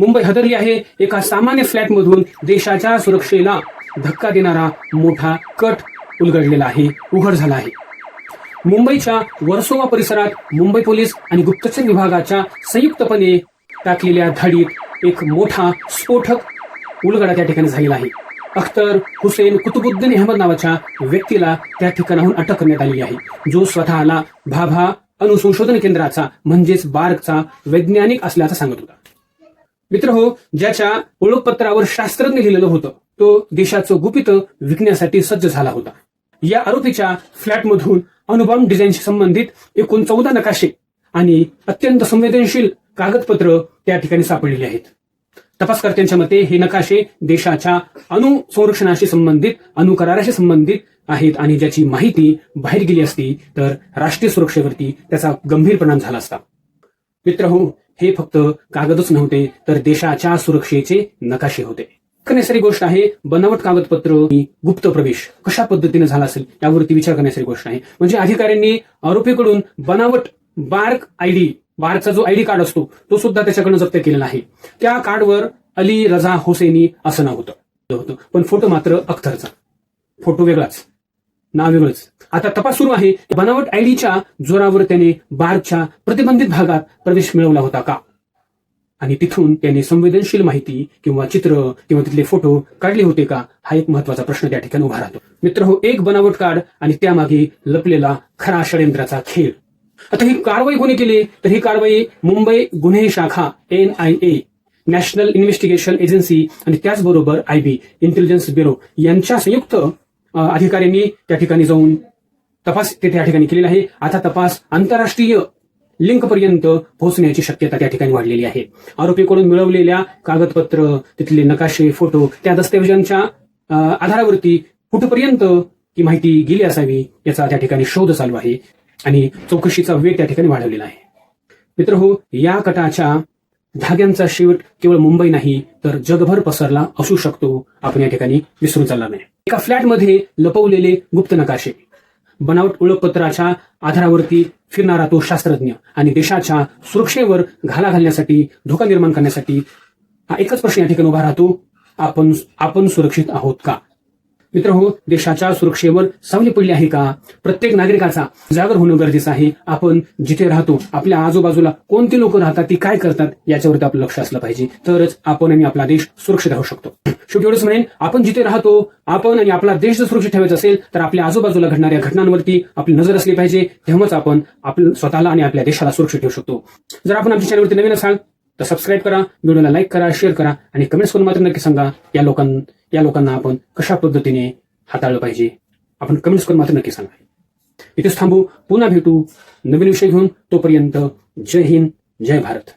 मुंबई हदरली आहे एका सामान्य फ्लॅटमधून देशाच्या सुरक्षेला धक्का देणारा मोठा कट उलगडलेला आहे उघड झाला आहे. मुंबईच्या वर्सोवा परिसरात मुंबई पोलीस आणि गुप्तचर विभागाच्या संयुक्तपणे टाकलेल्या धाडीत एक मोठा स्फोटक उलगडा त्या ठिकाणी झालेला आहे. अख्तर हुसेन कुतुबुद्दीन अहमद नावाच्या व्यक्तीला त्या ठिकाणाहून अटक करण्यात आलेली आहे. जो स्वतःला भाभा अणुसंशोधन केंद्राचा म्हणजेच बार्कचा वैज्ञानिक असल्याचं सांगत होता. मित्र हो ज्याच्या ओळखपत्रावर शास्त्रज्ञ लिहिलेलं होतं तो देशाचं गुपित विकण्यासाठी सज्ज झाला होता. या आरोपीच्या फ्लॅटमधून अणुबॉम्ब डिझाईनशी संबंधित एकूण चौदा नकाशे आणि अत्यंत संवेदनशील कागदपत्र त्या ठिकाणी सापडलेली आहेत. तपासकर्त्यांच्या मते हे नकाशे देशाच्या अणु संरक्षणाशी संबंधित अणुकराराशी संबंधित आहेत आणि ज्याची माहिती बाहेर गेली असती तर राष्ट्रीय सुरक्षेवरती त्याचा गंभीर परिणाम झाला असता. मित्र हो हे फक्त कागदच नव्हते तर देशाच्या सुरक्षेचे नकाशे होते. करण्यासारी गोष्ट आहे बनावट कागदपत्र गुप्त प्रवेश कशा पद्धतीने झाला असेल यावरती विचार करण्यासारी गोष्ट आहे. म्हणजे अधिकाऱ्यांनी आरोपीकडून बनावट बार्क आयडी बारचा जो आयडी कार्ड असतो तो सुद्धा त्याच्याकडनं जप्त केलेला आहे. त्या कार्डवर अली रजा हुसेनी असं नाव होतं. होतं. पण फोटो मात्र अख्तरचा. फोटो वेगळाच. नाव आता तपास सुरू आहे बनावट आयडीच्या जोरावर त्याने बारच्या प्रतिबंधित भागात प्रवेश मिळवला होता का? आणि तिथून त्याने संवेदनशील माहिती किंवा चित्र किंवा तिथले फोटो काढले होते का? हा एक महत्त्वाचा प्रश्न त्या ठिकाणी उभा राहतो. मित्र हो एक बनावट कार्ड आणि त्यामागे लपलेला खरा षडयंत्राचा खेळ. आता ही कारवाई कोणी केली? तर ही कारवाई मुंबई गुन्हे शाखा N I A national investigation agency आणि त्याचबरोबर आय बी इंटेलिजन्स ब्युरो यांच्या संयुक्त अधिकाऱ्यांनी त्या ठिकाणी जाऊन तपास ते त्या ठिकाणी केलेला आहे. आता तपास आंतरराष्ट्रीय लिंक पर्यंत पोहोचण्याची शक्यता त्या ठिकाणी वाढलेली आहे. आरोपीकडून मिळवलेल्या कागदपत्र तिथले नकाशे फोटो त्या दस्तऐवजांच्या आधारावरती कुठपर्यंत ही माहिती गेली असावी याचा त्या ठिकाणी शोध चालू आहे आणि चौकशीचा वेग त्या ठिकाणी वाढवलेला आहे. मित्र हो या कटाच्या धाग्यांचा शेवट केवळ मुंबई नाही तर जगभर पसरला असू शकतो. आपण या ठिकाणी विसरून चालला नाही. एका फ्लॅटमध्ये लपवलेले गुप्त नकाशे. बनावट ओळखपत्राच्या आधारावरती फिरणारा तो शास्त्रज्ञ आणि देशाच्या सुरक्षेवर घाला घालण्यासाठी धोका निर्माण करण्यासाठी हा एकच प्रश्न या ठिकाणी उभा राहतो. आपण आपण सुरक्षित आहोत का? मित्र हो देशाच्या सुरक्षेवर सावली पडली आहे का? प्रत्येक नागरिकाचा जागर होणं गरजेचं आहे. आपण जिथे राहतो आपल्या आजूबाजूला कोणती लोक राहतात ती काय करतात याच्यावरती आपलं लक्ष असलं पाहिजे. तरच आपण आणि आपला देश सुरक्षित राहू शकतो. शेवटी एवढंच म्हणेन आपण जिथे राहतो आपण आणि आपला देश जर सुरक्षित ठेवायचा असेल तर आपल्या आजूबाजूला घडणाऱ्या घटनांवरती आपली नजर असली पाहिजे. तेव्हाच आपण आपलं स्वतःला आणि आपल्या देशाला सुरक्षित ठेवू शकतो. जर आपण आमच्या चॅनलवरती नवीन असाल तर सबस्क्राईब करा व्हिडिओला लाईक करा शेअर करा आणि कमेंट्स करून मात्र नक्की सांगा. या लोकांना या लोकांना आपण कशा पद्धतीने हाताळलं पाहिजे? आपण कमेंट्स करून मात्र नक्की सांगा. इथेच थांबू. पुन्हा भेटू. नवीन विषय घेऊन तोपर्यंत जय हिंद जय भारत.